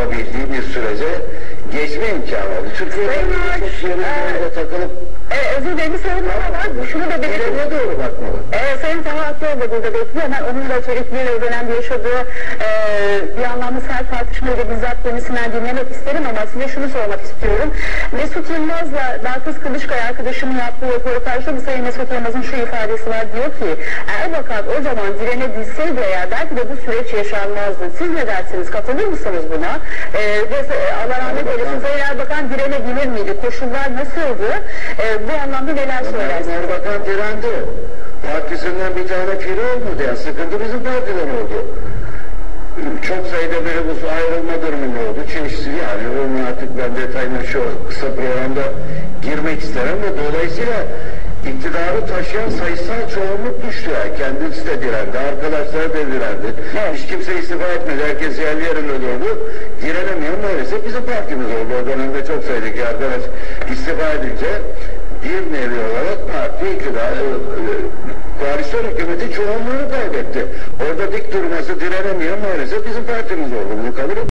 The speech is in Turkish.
yapabildiği bir sürece geçme imkanı oldu. Türkiye'de e, takılıp Ee, özür dilerim sorun var. Şunu da belirteyim. ileriye doğru bakmalı. Ee, Sayın Taha Akbol da burada bekliyor. Hemen onun da çocukluğuyla o dönemde yaşadığı e, bir anlamda sert tartışmayı da bizzat kendisinden dinlemek isterim Yılmaz'la Darkız Kılıçkaya arkadaşımın yaptığı röportajda bu Sayın Mesut Yılmaz'ın şu ifadesi var. Diyor ki Erbakan o zaman direnebilseydi eğer belki de bu süreç yaşanmazdı. Siz ne dersiniz? Katılır mısınız buna? Ee, ve Allah rahmet eylesin Sayın Erbakan direnebilir miydi? Koşullar nasıldı? Ee, bu anlamda neler söylersiniz? Erbakan direndi. Partisinden bir tane piri olmadı. Yani sıkıntı bizim partiden oldu. Çok sayıda minibüs ayrılma durumunda oldu. Çeşitli yani artık ben detayına şu kısa programda girmek istemem de dolayısıyla iktidarı taşıyan sayısal çoğunluk düştü. Yani kendisi de direndi, arkadaşları da direndi. Evet. Hiç kimse istifa etmedi. Herkes yerli yerinde durdu. Direnemeyen maalesef bizim partimiz oldu. O dönemde çok sayıdaki arkadaş istifa edince bir nevi olarak parti iktidar, e, koalisyon hükümeti çoğunluğunu kaybetti. Orada dik durması direnemeyen maalesef bizim partimiz oldu. Bunu kabul